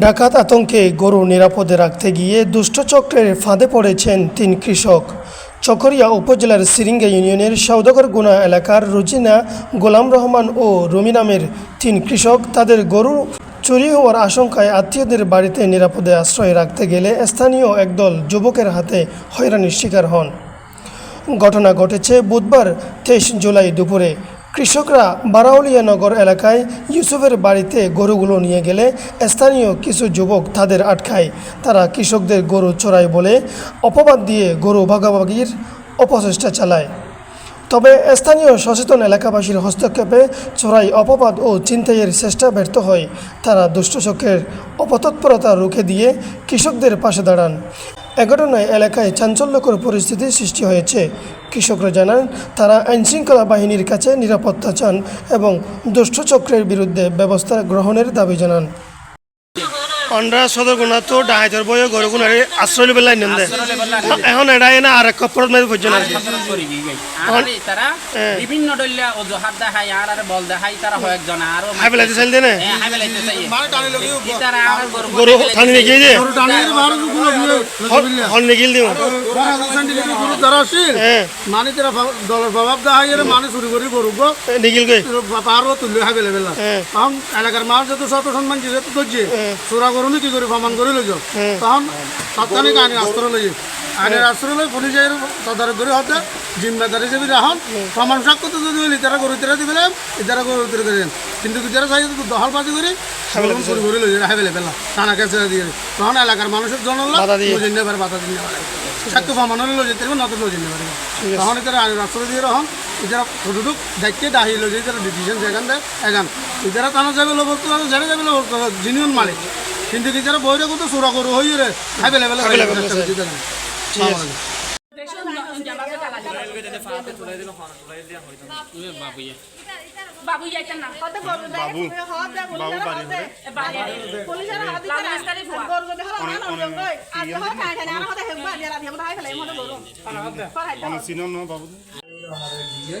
ডাকাত আতঙ্কে গরু নিরাপদে রাখতে গিয়ে দুষ্টচক্রের ফাঁদে পড়েছেন তিন কৃষক। চকরিয়া উপজেলার সিরিঙ্গা ইউনিয়নের সৌদগর সৌদাগরগুনা এলাকার রুজিনা গোলাম রহমান ও রুমি নামের তিন কৃষক তাদের গরু চুরি হওয়ার আশঙ্কায় আত্মীয়দের বাড়িতে নিরাপদে আশ্রয় রাখতে গেলে স্থানীয় একদল যুবকের হাতে হয়রানির শিকার হন। ঘটনা ঘটেছে বুধবার তেইশ জুলাই দুপুরে। কৃষকরা বারাউলিয়া নগর এলাকায় ইউসুফের বাড়িতে গরুগুলো নিয়ে গেলে স্থানীয় কিছু যুবক তাদের আটকায়। তারা কৃষকদের গরু চড়ায় বলে অপবাদ দিয়ে গরু ভাগাভাগির অপচেষ্টা চালায়। তবে স্থানীয় সচেতন এলাকাবাসীর হস্তক্ষেপে চোরাই অপবাদ ও চিন্তাইয়ের চেষ্টা ব্যর্থ হয়। তারা দুষ্টচক্রের অপতৎপরতা রুখে দিয়ে কৃষকদের পাশে দাঁড়ান। এ ঘটনায় এলাকায় চাঞ্চল্যকর পরিস্থিতির সৃষ্টি হয়েছে। কৃষকরা জানান, তারা আইনশৃঙ্খলা বাহিনীর কাছে নিরাপত্তা চান এবং দুষ্টচক্রের বিরুদ্ধে ব্যবস্থা গ্রহণের দাবি জানান। অন্ডা সদর গুণা তো ডাহাইতর বয়ে গরু গুণারে আশ্রয় লেবেল লাইন দেন এখন এড়াই না আর এক কপরত মেরে আর এই তারা। বিভিন্ন দলীয় অজুহাত দেখাই আর আর বল দেখাই তারা কয়েকজন আরও হাই বেলাইতে চাইল দেনে হ্যাঁ, হাই বেলাইতে চাই তারা আর গরু গরু থানি নিয়ে যে গরু হল নিগিল দিও। আসিল মানে তারা দলের প্রভাব দেখাই এর মানে চুরি করি করুক নিগিল গই পাহাড়ও তুললে হাই বেলে বেলা হ্যাঁ। এলাকার মানুষ যত শত সম্মান দিয়ে তো ধরছে চোরা করুন কি করে প্রমাণ করে লইছ তখন তাৎক্ষণিক আইনের আশ্রয় লই আইনের আশ্রয় লই পুলিশের তদারক করে হতে জিম্মেদারি হিসেবে রাখুন। প্রমাণ সাক্ষ্য তো যদি হইলি তারা গরু তেরা দিবেন এটারা গরু তেরা করেন কিন্তু যারা চাই দহল বাজি করি গরু চুরি করে লই হাই বেলে বেলা টানা কাছে দিয়ে তখন এলাকার মানুষের জন্য। লই নিতে বাধা পারে সাক্ষ্য প্রমাণ হলে লই যেতে পারবে নতুন লই যেতে তখন এটারা আইনের আশ্রয় দিয়ে রাখুন। এটারা কতটুক দায়িত্বে দাহি লই যারা ডিসিশন যেখান দেয় এখান এটারা টানা যাবে লোক ঝেড়ে যাবে লোক জিনিয়ন মালিক। কিন্তু কি যারা বইরে কত চোরা করু হই রে হাই বেলে বেলে বাবু যাইতেন না কত বড় বাবু বাবু বাড়ি হলে পুলিশের হাতে মিস্ত্রি ফুয়া গরু যদি হলো না না গই আর তো খাই খাই আর কথা হেবা দিয়া রাতি আমরা হাই ফেলে মতো গরু ফরাই দাও পুরা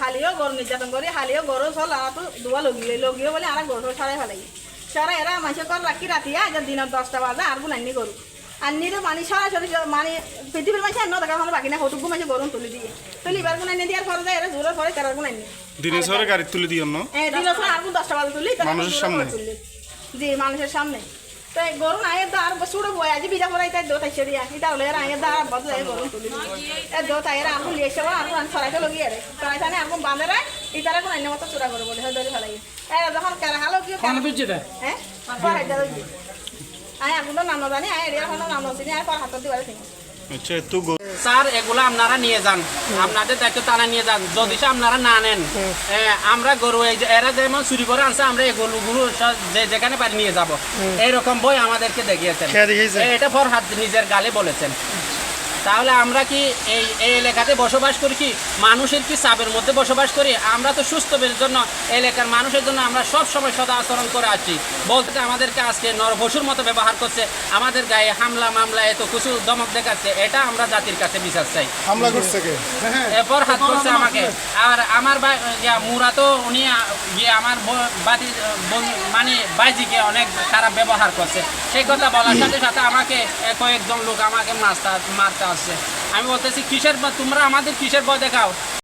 হালিও গরু নির্যাতন করি হালিও গরু চল আর দুয়া লগিয়ে লগিয়ে বলে আর গরু সরাই ফেলাই সরাই এরা মাসে কর রাখি রাতি আজ দিনত দশটা বাজে আর বুনাইনি গরু আনি মানে সরাসরি মানে পৃথিবীর মাসে অন্য দেখা হলো বাকি না হটুকু মাসে গরু তুলি দিয়ে। তুলি এবার গুনাইনি দিয়ে আর ফরে যায় এরা তারা গুনাইনি দিনে গাড়ি তুলে দিও না? এই দিন আর দশটা বাজে তুলি মানুষের সামনে? তুলি। জি মানুষের সামনে। তো এই গরু না এর দাঁড় সুড়ো বয় আজি বিজা পড়াই তাই দো তাইছে দিয়া এটা হলে আর দাঁড় দা বদলে এই গরু এ দো তাই আর লিয়ে লিয়েছে আর আন ছড়াইতে লগি আরে ছড়াইতে থানে আর বাঁধে রাই ইতারা কোন আইনে মতো চূড়া করে বলে ধরে ফেলাই এ যখন কেরা হালো কি খানা তুই দে হ্যাঁ পড়াই দাও আয় আগুন নাম জানি আয় কোন নাম চিনি আয় পর হাতত দিবারে ঠিক আচ্ছা তো স্যার এগুলো আপনারা নিয়ে যান। আপনাদের দায়িত্ব তারা নিয়ে যান। যদি সে আপনারা না নেন আমরা গরু এই যে এরা যেমন চুরি করে আনছে আমরা এই গরুগুলো যে যেখানে পারি নিয়ে যাব। এইরকম বই আমাদেরকে দেখিয়েছেন। এটা ফরহাদ নিজের গালে বলেছেন। তাহলে আমরা কি এই এই এলাকাতে বসবাস করি কি? মানুষের কি চাপের মধ্যে বসবাস করি? আমরা তো সুস্থের জন্য এলাকার মানুষের জন্য আমরা সব সময় সদা আচরণ করে আছি বলতে আমাদেরকে আজকে নরভসুর মতো ব্যবহার করছে। আমাদের গায়ে হামলা মামলা এত কিছু দমক দেখাচ্ছে। এটা আমরা জাতির কাছে বিচার চাই। হামলা করছে এরপর হাত করছে আমাকে। আর আমার মুরা তো উনি ইয়ে আমার বাতি মানে বাইজিকে অনেক খারাপ ব্যবহার করছে। সেই কথা বলার সাথে সাথে আমাকে কয়েকজন লোক আমাকে মারতে মারতে আসছে। আমি বলতেছি কিসের তোমরা আমাদের কিসের ভয় দেখাও?